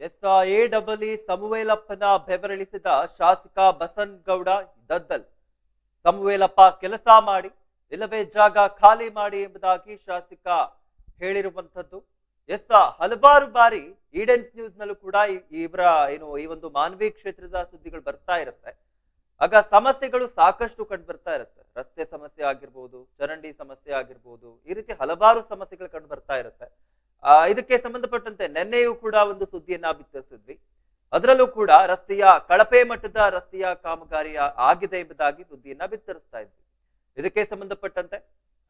ಎಸ್ ಎ ಡಬಲ್ ಇ ಸಮುವೇಲಪ್ಪನ ಬೆವರಳಿಸಿದ ಶಾಸಕ ಬಸನಗೌಡ ದದ್ದಲ್ ಸಮುವೇಲಪ್ಪ ಕೆಲಸ ಮಾಡಿ ಇಲ್ಲವೇ ಜಾಗ ಖಾಲಿ ಮಾಡಿ ಎಂಬುದಾಗಿ ಶಾಸಕ ಹೇಳಿರುವಂತದ್ದು ಎಸ್ ಹಲವಾರು ಬಾರಿ ಈಡೆನ್ಸ್ ನ್ಯೂಸ್ ನಲ್ಲೂ ಕೂಡ ಇವರ ಏನು ಈ ಒಂದು ಮಾನವಿ ಕ್ಷೇತ್ರದ ಸುದ್ದಿಗಳು ಬರ್ತಾ ಇರುತ್ತೆ. ಆಗ ಸಮಸ್ಯೆಗಳು ಸಾಕಷ್ಟು ಕಂಡು ಬರ್ತಾ ಇರುತ್ತೆ. ರಸ್ತೆ ಸಮಸ್ಯೆ ಆಗಿರ್ಬೋದು ಚರಂಡಿ ಸಮಸ್ಯೆ ಆಗಿರ್ಬೋದು ಈ ರೀತಿ ಹಲವಾರು ಸಮಸ್ಯೆಗಳು ಕಂಡು ಬರ್ತಾ ಇರುತ್ತೆ. ಆ, ಇದಕ್ಕೆ ಸಂಬಂಧಪಟ್ಟಂತೆ ನಿನ್ನೆಯೂ ಕೂಡ ಒಂದು ಸುದ್ದಿಯನ್ನ ಬಿತ್ತರಿಸಿದ್ವಿ. ಅದರಲ್ಲೂ ಕೂಡ ರಸ್ತೆಯ ಕಳಪೆ ಮಟ್ಟದ ರಸ್ತೆಯ ಕಾಮಗಾರಿ ಆಗಿದೆ ಎಂಬುದಾಗಿ ಸುದ್ದಿಯನ್ನ ಬಿತ್ತರಿಸ್ತಾ ಇದ್ವಿ. ಇದಕ್ಕೆ ಸಂಬಂಧಪಟ್ಟಂತೆ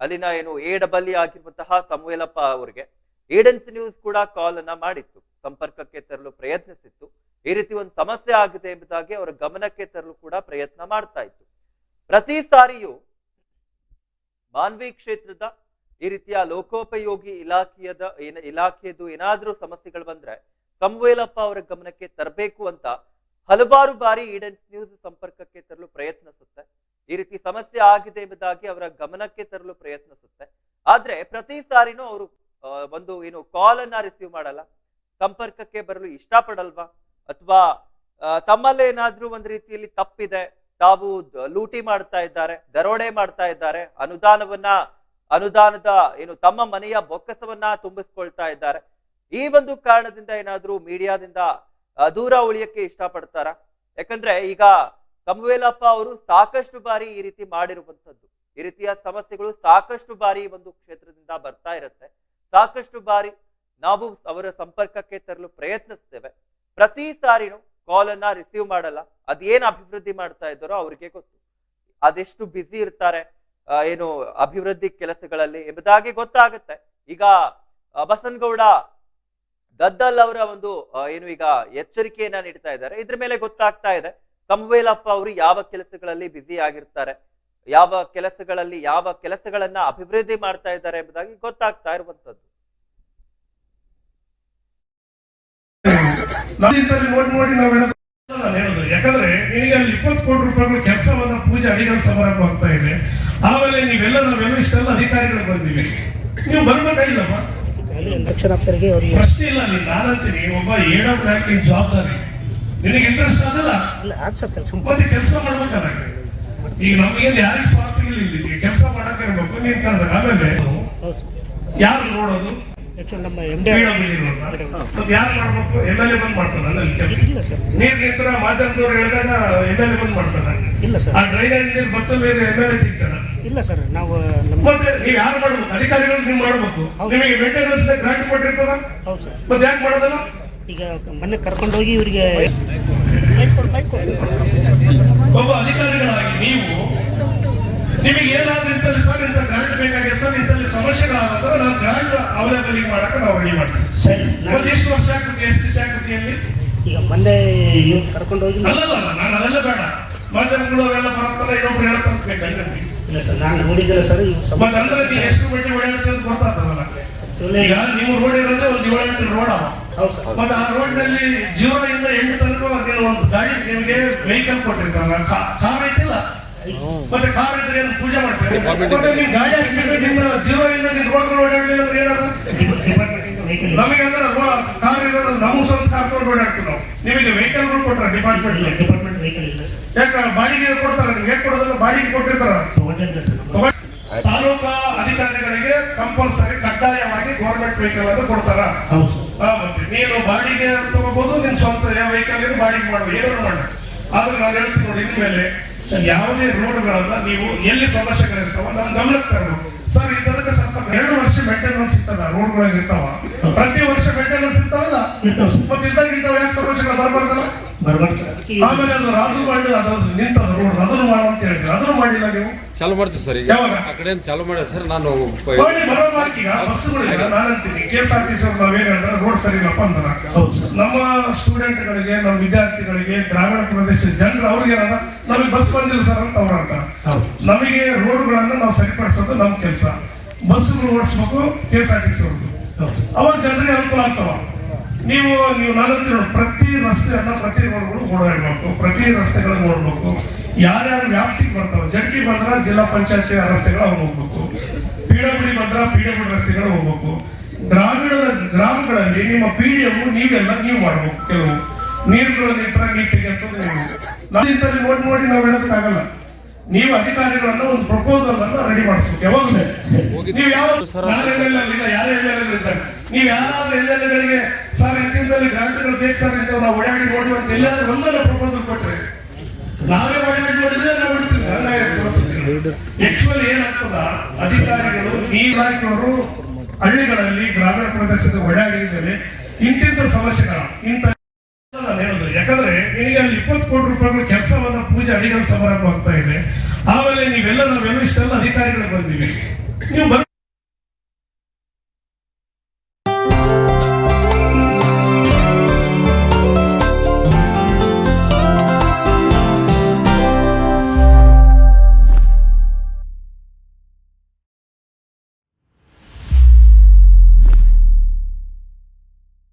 ಅಲ್ಲಿನ ಏನು ಎ ಡಬಲ್ ಇ ಆಗಿರುವಂತಹ ಸಮುವೇಲಪ್ಪ ಅವರಿಗೆ ಏಡೆನ್ಸ್ ನ್ಯೂಸ್ ಕೂಡ ಕಾಲ್ ಅನ್ನ ಮಾಡಿತ್ತು. ಸಂಪರ್ಕಕ್ಕೆ ತರಲು ಪ್ರಯತ್ನಿಸಿತ್ತು. ಈ ರೀತಿ ಒಂದು ಸಮಸ್ಯೆ ಆಗಿದೆ ಎಂಬುದಾಗಿ ಅವರ ಗಮನಕ್ಕೆ ತರಲು ಕೂಡ ಪ್ರಯತ್ನ ಮಾಡ್ತಾ ಇತ್ತು. ಪ್ರತಿ ಸಾರಿಯೂ ಮಾನ್ವಿ ಕ್ಷೇತ್ರದ ಈ ರೀತಿಯ ಲೋಕೋಪಯೋಗಿ ಇಲಾಖೆಯದ ಏನ- ಇಲಾಖೆಯದು ಏನಾದ್ರೂ ಸಮಸ್ಯೆಗಳು ಬಂದ್ರೆ ಸಂವೇಲಪ್ಪ ಅವರ ಗಮನಕ್ಕೆ ತರಬೇಕು ಅಂತ ಹಲವಾರು ಬಾರಿ ಈಡೆನ್ಸ್ ನ್ಯೂಸ್ ಸಂಪರ್ಕಕ್ಕೆ ತರಲು ಪ್ರಯತ್ನಿಸುತ್ತೆ. ಈ ರೀತಿ ಸಮಸ್ಯೆ ಆಗಿದೆ ಎಂಬುದಾಗಿ ಅವರ ಗಮನಕ್ಕೆ ತರಲು ಪ್ರಯತ್ನಿಸುತ್ತೆ. ಆದ್ರೆ ಪ್ರತಿ ಸಾರಿನೂ ಅವರು ಒಂದು ಏನು ಕಾಲ್ ಅನ್ನ ರಿಸೀವ್ ಮಾಡಲ್ಲ. ಸಂಪರ್ಕಕ್ಕೆ ಬರಲು ಇಷ್ಟಪಡಲ್ವಾ? ಅಥವಾ ತಮ್ಮಲ್ಲೇ ಏನಾದ್ರೂ ಒಂದು ರೀತಿಯಲ್ಲಿ ತಪ್ಪಿದೆ, ತಾವು ಲೂಟಿ ಮಾಡ್ತಾ ಇದ್ದಾರೆ, ದರೋಡೆ ಮಾಡ್ತಾ ಇದ್ದಾರೆ, ಅನುದಾನವನ್ನ, ಅನುದಾನದ ಏನು ತಮ್ಮ ಮನೆಯ ಬೊಕ್ಕಸವನ್ನ ತುಂಬಿಸ್ಕೊಳ್ತಾ ಇದ್ದಾರೆ. ಈ ಒಂದು ಕಾರಣದಿಂದ ಏನಾದ್ರೂ ಮೀಡಿಯಾದಿಂದ ದೂರ ಉಳಿಯಕ್ಕೆ ಇಷ್ಟಪಡ್ತಾರ? ಯಾಕಂದ್ರೆ ಈಗ ಸಮವೇಲಪ್ಪ ಅವರು ಸಾಕಷ್ಟು ಬಾರಿ ಈ ರೀತಿ ಮಾಡಿರುವಂಥದ್ದು. ಈ ರೀತಿಯ ಸಮಸ್ಯೆಗಳು ಸಾಕಷ್ಟು ಬಾರಿ ಒಂದು ಕ್ಷೇತ್ರದಿಂದ ಬರ್ತಾ ಇರುತ್ತೆ. ಸಾಕಷ್ಟು ಬಾರಿ ನಾವು ಅವರ ಸಂಪರ್ಕಕ್ಕೆ ತರಲು ಪ್ರಯತ್ನಿಸ್ತೇವೆ. ಪ್ರತಿ ಸಾರಿನೂ ಕಾಲ್ ಅನ್ನ ರಿಸೀವ್ ಮಾಡಲ್ಲ. ಅದೇನ್ ಅಭಿವೃದ್ಧಿ ಮಾಡ್ತಾ ಇದ್ದಾರೋ ಅವ್ರಿಗೆ ಗೊತ್ತು. ಅದೆಷ್ಟು ಬ್ಯುಸಿ ಇರ್ತಾರೆ ಏನು ಅಭಿವೃದ್ಧಿ ಕೆಲಸಗಳಲ್ಲಿ ಎಂಬುದಾಗಿ ಗೊತ್ತಾಗುತ್ತೆ. ಈಗ ಬಸನಗೌಡ ದದ್ದಲ್ ಅವರ ಒಂದು ಏನು ಈಗ ಎಚ್ಚರಿಕೆಯನ್ನ ನೀಡ್ತಾ ಇದ್ದಾರೆ. ಇದ್ರ ಮೇಲೆ ಗೊತ್ತಾಗ್ತಾ ಇದೆ. ಸಂವೇಲಪ್ಪ ಅವರು ಯಾವ ಕೆಲಸಗಳಲ್ಲಿ ಬ್ಯುಸಿ ಆಗಿರ್ತಾರೆ ಯಾವ ಕೆಲಸಗಳಲ್ಲಿ ಯಾವ ಕೆಲಸಗಳನ್ನ ಅಭಿವೃದ್ಧಿ ಮಾಡ್ತಾ ಇದ್ದಾರೆ ಎಂಬುದಾಗಿ ಗೊತ್ತಾಗ್ತಾ ಇರುವಂತದ್ದು. ನಾವಿಂತಲ್ಲಿ ನೋಡಿ ನೋಡಿ ನಾನು ಹೇಳೋದು ಯಾಕಂದ್ರೆ ನಿನಗೆ ಅಲ್ಲಿ ಇಪ್ಪತ್ತು ಕೋಟಿ ರೂಪಾಯಿಗಳ ಕೆಲಸವನ್ನ ಪೂಜೆ ಅಡಿಗಲ್ ಸಮಾರಂಭ ಆಗ್ತಾ ಇದೆ ಆಮೇಲೆ ನೀವೆಲ್ಲ ನಾವೆಲ್ಲ ಇಷ್ಟೆಲ್ಲ ಅಧಿಕಾರಿಗಳು ಬಂದಿವಿ ನೀವು ಬರ್ಬೇಕಾಗಿಲ್ಲಪ್ಪ? ಪ್ರಶ್ನೆ ಇಲ್ಲ ನೀನ್ ನಾನಂತೀನಿ ಒಬ್ಬ ಏಡೋ ರ್ಯಾಂಕಿಂಗ್ ಜವಾಬ್ದಾರಿ. ನಿನಗೆ ಇಂಟ್ರೆಸ್ಟ್ ಅದಲ್ಲ ಮತ್ತೆ ಕೆಲಸ ಮಾಡ್ಬೇಕಲ್ಲ ಈಗ ನಮಗೇನು ಯಾರಿಗೆ ಸ್ವಾರ್ಥ ಇಲ್ಲ ಇಲ್ಲಿ ಕೆಲಸ ಮಾಡಕ್ಕೆ ಇರ್ಬೇಕು ನೀನ್ ಕರೆದಾಗ ಆಮೇಲೆ ಯಾರು ನೋಡೋದು? ಮತ್ತೆ ಯಾರು ಮಾಡ್ಬೇಕು? ಎಂ ಎಲ್ ಎ ಬಂದ್ ಮಾಡ್ತಾನ ಅಲ್ಲಿ ಕೆಲಸ. ನೀರ್ ನಿಂತರ ಮಾಧ್ಯಮದವ್ರು ಹೇಳಿದಾಗ ಎಂ ಎಲ್ ಎ ಬಂದ್ ಮಾಡ್ತಾನ ಇಲ್ಲ ಸರ್. ಆ ಡ್ರೈನೇಜ್ ನೀರು ಬಸ್ಸಲ್ಲಿ ಎಂ ಎಲ್ ಎ ತಿಂತಾನ ಇಲ್ಲ ಸರ್. ನಾವು ಮತ್ತೆ ನೀವು ಯಾರು ಮಾಡ್ಬೇಕು? ಅಧಿಕಾರಿಗಳು ನೀವು ಮಾಡ್ಬೇಕು. ನಿಮಗೆ ಮೇಂಟೆನೆನ್ಸ್ ಗ್ರಾಂಟ್ ಕೊಟ್ಟಿರ್ತದ ಸರ್. ಮತ್ತೆ ಯಾಕೆ ಮಾಡೋದಲ್ಲ? ಈಗ ಮೊನ್ನೆ ಕರ್ಕೊಂಡೋಗಿ ಇವರಿಗೆ ಒಬ್ಬ ಅಧಿಕಾರಿಗಳಾಗಿ ನೀವು ನಿಮಗೆ ಏನಾದ್ರೂ ಇಂಥಲ್ಲಿ ಸರ್ ಇಂತ ಗ್ರಾಂಟ್ ಬೇಕಾಗಿದೆ ಸರ್ ಇಂತಲ್ಲಿ ಸಮಸ್ಯೆಗಳಾಗುತ್ತೆ ನಾನು ಗ್ರಾಂಟ್ ಅವೈಲೇಬಲ್ ಮಾಡಕ್ಕೆ ನಾವು ರೆಡಿ ಮಾಡ್ತೀವಿ. ಸರಿ ಎಷ್ಟು ವರ್ಷ ಆಗುತ್ತೆ ಎಷ್ಟು ದಿವಸ ಆಗುತ್ತೆ ಅಲ್ಲಿ ಈಗ ಮೊನ್ನೆ ಇವ್ರು ಕರ್ಕೊಂಡೋಗಿ ಅಲ್ಲಲ್ಲ ನಾನು ಅದೆಲ್ಲ ಬೇಡ. ಮಾಧ್ಯಮಗಳು ಅವೆಲ್ಲ ಬರತ್ತಲ್ಲ ಇನ್ನೊಬ್ರು ಹೇಳ್ತಾರೆ ಬೇಕಲ್ಲ ಇಲ್ಲ ಸರ್ ನಾನು ನೋಡಿದ್ದೆ ಸರ್ ಅಂದ್ರೆ ಎಷ್ಟು ಬಡ್ಡಿ ಹೊಡೆಯುತ್ತೆ ಅಂತ ಗೊತ್ತಾಗ್ತದಲ್ಲ. ಈಗ ನೀವು ರೋಡ್ ಇರೋದೇ ಒಂದು ಏಳೆಂಟು ರೋಡ್ ಬಟ್ ಮತ್ತೆ ಆ ರೋಡ್ನಲ್ಲಿ ಜೀವನ ಇಂದ ಎಂಟು ತನಕ ನೀವು ಒಂದು ಗಾಡಿ ನಿಮಗೆ ವೆಹಿಕಲ್ ಕೊಟ್ಟಿರ್ತಾರೆ ಕಾರ್ ಐತಿಲ್ಲ? ಮತ್ತೆ ಕಾರ್ ಇದ್ರೆ ಏನು ಪೂಜೆ ಮಾಡ್ತಾರೆ? ಮತ್ತೆ ನೀವು ಗಾಡಿ ಹಾಕಿದ್ರೆ ನಿಮ್ಮ ಜೀವ ಇಂದ ನೀವು ರೋಡ್ ರೋಡ್ ಅಂದ್ರೆ ಏನಾದ್ರು? ನಮಗೆ ಅಂದ್ರೆ ಕಾರ್ ಇರೋದು ನಮ್ಮ ಸ್ವಂತ ಕಾರ್ ತಗೊಂಡು ಓಡಾಡ್ತೀವಿ ನಾವು. ನಿಮಗೆ ವೆಹಿಕಲ್ ಕೊಟ್ರ ಡಿಪಾರ್ಟ್ಮೆಂಟ್ ಡಿಪಾರ್ಟ್ಮೆಂಟ್ ವೆಹಿಕಲ್ ಇಲ್ಲ. ಯಾಕ? ಬಾಡಿಗೆ ಕೊಡ್ತಾರೆ. ನೀವು ಹೇಗೆ ಕೊಡೋದಲ್ಲ? ಬಾಡಿಗೆ ಕೊಟ್ಟಿರ್ತಾರ ತಗೊಂಡಿಲ್ಲ ಸರ್ ನಮ್ಮ ತಗೊಂಡ್- ತಾಲೂಕಾ ಅಧಿಕಾರಿಗಳಿಗೆ ಕಂಪಲ್ಸರಿ ಕಡ್ಡಾಯವಾಗಿ ಗೌರ್ಮೆಂಟ್ ವೆಹಿಕಲ್ ಅನ್ನು ಕೊಡ್ತಾರ. ನೀನು ಬಾಡಿಗೆ ತಗೋಬಹುದು ನಿನ್ ಸ್ವಂತ ಯಾವ ವೆಹಿಕಲ್ ಇದ್ರೆ ಬಾಡಿಗೆ ಮಾಡ್ಬೋದು ಏನೋ ಮಾಡಿ ಆದ್ರೆ ನಾನು ಹೇಳ್ತೀನಿ ನೋಡಿ ಇನ್ಮೇಲೆ ಯಾವುದೇ ರೋಡ್ಗಳನ್ನ ನೀವು ಎಲ್ಲಿ ಸಮಸ್ಯೆಗಳಿರ್ತಾವ ನಮ್ಮ ಗಮನಕ್ಕೆ ತರಬೇಕು. ಸರ್ ಇದಕ್ಕೆ ಸ್ವಲ್ಪ ಎರಡು ವರ್ಷ ಮೇಂಟೆನೆನ್ಸ್ ಇರ್ತದ ರೋಡ್ಗಳಾಗಿರ್ತಾವ ಪ್ರತಿ ವರ್ಷ ಮೇಂಟೆನೆನ್ಸ್ ಇರ್ತಾವಲ್ಲ? ಮತ್ತೆ ಇದ್ದಾಗ ಇಂಥವ್ ಯಾಕೆ ಸಮಸ್ಯೆಗಳು ಬರ್ಬಾರ್ದಲ್ಲ ಆಮೇಲೆ ಅದು ರಾಜು ಮಾಡಿ ಅದು ನಿಂತ ರೋಡ್ ಅದನ್ನು ಮಾಡು ಅಂತ ಹೇಳಿದ್ರೆ. ಅದನ್ನು ಮಾಡಿಲ್ಲ ನೀವು? ಚಾಲು ಮಾಡ್ತೀವಿ ಸರ್ ಈಗ. ಯಾವಾಗ? ಆ ಕಡೆ ಚಾಲು ಮಾಡ್ಯಾರ ಸರ್ ನಾನು ಈಗ ಬಸ್ಸುಗಳಿಲ್ಲ ನಾನಂತೀನಿ K S R T C ನಾವೇನ್ ಹೇಳ್ತಾರೆ ರೋಡ್ ಸರಿ ಇಲ್ಲಪ್ಪ ನಮ್ಮ ಸ್ಟೂಡೆಂಟ್ಗಳಿಗೆ ನಮ್ಮ ವಿದ್ಯಾರ್ಥಿಗಳಿಗೆ ಗ್ರಾಮೀಣ ಪ್ರದೇಶದ ಜನರು ಅವ್ರಿಗೆ ಏನದ? ನಮಗೆ ಬಸ್ ಬಂದಿಲ್ಲ ಸರ್ ಅಂತ ಅವ್ರ ಅಂತ ನಮಗೆ ರೋಡ್ಗಳನ್ನು ನಾವು ಸರಿಪಡಿಸೋದು ನಮ್ಮ ಕೆಲಸ. ಬಸ್ಸುಗಳು ಓಡಿಸ್ಬೇಕು K S R T C ಅವ್ರದ್ದು ಅವಾಗ ಜನರಿಗೆ ಅನುಕೂಲ ಆಗ್ತಾವ? ನೀವು ನೀವು ನಾನು ಪ್ರತಿ ರಸ್ತೆಯನ್ನ ಪ್ರತಿ ರೋಡ್ಗಳು ಓಡಾಡಬೇಕು ಪ್ರತಿ ರಸ್ತೆಗಳನ್ನು ನೋಡ್ಬೇಕು ಯಾರ್ಯಾರು ವ್ಯಾಪ್ತಿಗೆ ಬರ್ತಾವೆ ಜಡ್ಗಿ ಬಂದ್ರ ಜಿಲ್ಲಾ ಪಂಚಾಯತಿ ರಸ್ತೆಗಳು ಅವ್ರು ಹೋಗ್ಬೇಕು. ಪಿ ಡಬ್ಲ್ಯೂ ಬಂದ್ರ ಪಿ ಡಬ್ಲ್ಯೂ ರಸ್ತೆಗಳು ಹೋಗ್ಬೇಕು. ಗ್ರಾಮೀಣದ ಗ್ರಾಮಗಳಲ್ಲಿ ನಿಮ್ಮ ಪಿ ಡಿ ಎಂ ನೀವೆಲ್ಲ ನೀವು ಮಾಡ್ಬೇಕು ಕೆಲವು. ನೀರುಗಳು ನಿಂತರ ನೀರು ತೆಗೆದು ನಾವು. ಇಂಥಲ್ಲಿ ನೋಡಿ ನೋಡಿ ನಾವು ಹೇಳೋದಕ್ಕಾಗಲ್ಲ. ನೀವು ಅಧಿಕಾರಿಗಳನ್ನ ಒಂದು ಪ್ರಪೋಸಲ್ ಅನ್ನ ರೆಡಿ ಮಾಡಿಸ್ಬೇಕು. ಯಾವಾಗಲೂ ನೀವು ಯಾವ ಯಾರ ಯಾರು ಎಂ ಎಲ್ ಇರ್ತಾರೆ ನೀವು ಯಾರಾದ್ರೂ ಎಲ್ಲೆಲ್ಲಗಳಿಗೆ ಎಲ್ ಎಗಳಿಗೆ ಸರ್ ಇಂತಿಂದಲ್ಲಿ ಗ್ರಾಂಟ್ಗಳು ಬೇಕು ಇಂತ ನಾವು ಓಡಾಡಿ ನೋಡುವ ಅಂತ ಎಲ್ಲಾದ್ರೂ ಒಂದಲ್ಲ ಪ್ರಪೋಸಲ್ ಕೊಟ್ರೆ, ನಾವೇ ಓಡಾಡಿ ನೋಡಿದ್ರೆ ನಾವು ಬಿಡ್ತೀವಿ. ಏನಾಗ್ತದ? ಅಧಿಕಾರಿಗಳು, ಈ ಇಲಾಖೆಯವರು ಹಳ್ಳಿಗಳಲ್ಲಿ ಗ್ರಾಮೀಣ ಪ್ರದೇಶದ ಓಡಾಡಿದಲ್ಲಿ ಇಂತಿಂತ ಸಮಸ್ಯೆಗಳ. ಇಂತ ಹೇಳೋದು. ಯಾಕಂದ್ರೆ ನಿನಗೆ ಅಲ್ಲಿ ಇಪ್ಪತ್ತು ಕೋಟಿ ರೂಪಾಯಿಗಳ ಕೆಲಸವನ್ನ ಪೂಜೆ ಅಡಿಗಲ್ ಸಮಾರಂಭ ಆಗ್ತಾ ಇದೆ. ಆಮೇಲೆ ನೀವೆಲ್ಲ ನಾವೆಲ್ಲ ಇಷ್ಟೆಲ್ಲ ಅಧಿಕಾರಿಗಳಿಗೆ ಬಂದಿವಿ ನೀವು